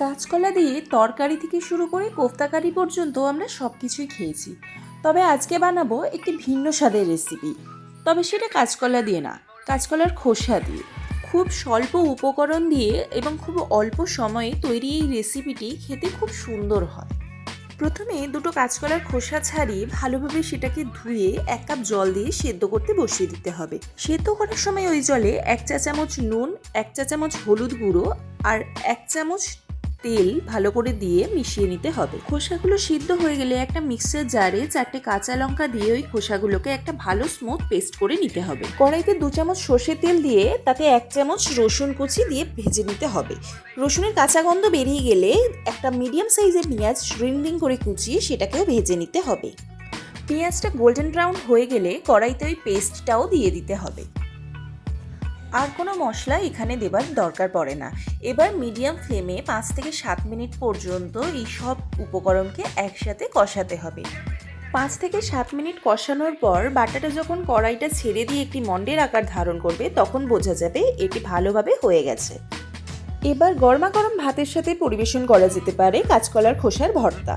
কাঁচকলা দিয়ে তরকারি থেকে শুরু করে কোফতাকারি পর্যন্ত আমরা সব কিছুই খেয়েছি। তবে আজকে বানাবো একটি ভিন্ন স্বাদের রেসিপি তবে সেটা কাঁচকলা দিয়ে না, কাঁচকলার খোসা দিয়ে। খুব স্বল্প উপকরণ দিয়ে এবং খুব অল্প সময়ে তৈরি এই রেসিপিটি খেতে খুব সুন্দর হয়। প্রথমে দুটো কাঁচকলার খোসা ছাড়িয়ে ভালোভাবে সেটাকে ধুয়ে এক কাপ জল দিয়ে সেদ্ধ করতে বসিয়ে দিতে হবে। সেদ্ধ করার সময় ওই জলে এক চা চামচ নুন, এক চা চামচ হলুদ গুঁড়ো আর এক চামচ তেল ভালো করে দিয়ে মিশিয়ে নিতে হবে। খোসাগুলো সিদ্ধ হয়ে গেলে একটা মিক্সার জারে চারটে কাঁচা লঙ্কা দিয়ে ওই খোসাগুলোকে একটা ভালো স্মুথ পেস্ট করে নিতে হবে। কড়াইতে দু চামচ সর্ষের তেল দিয়ে তাতে এক চামচ রসুন কুচি দিয়ে ভেজে নিতে হবে। রসুনের কাঁচা গন্ধ বেরিয়ে গেলে একটা মিডিয়াম সাইজের পেঁয়াজ রিং রিং করে কুচিয়ে সেটাকেও ভেজে নিতে হবে। পেঁয়াজটা গোল্ডেন ব্রাউন হয়ে গেলে কড়াইতে ওই পেস্টটাও দিয়ে দিতে হবে। আর কোনো মশলা এখানে দেবার দরকার পড়ে না। এবার মিডিয়াম ফ্লেমে পাঁচ থেকে সাত মিনিট পর্যন্ত এই সব উপকরণকে একসাথে কষাতে হবে। পাঁচ থেকে সাত মিনিট কষানোর পর বাটাটা যখন কড়াইটা ছেড়ে দিয়ে একটি মন্ডের আকার ধারণ করবে, তখন বোঝা যাবে এটি ভালোভাবে হয়ে গেছে। এবার গরমা গরম ভাতের সাথে পরিবেশন করা যেতে পারে কাঁচকলার খোসার ভর্তা।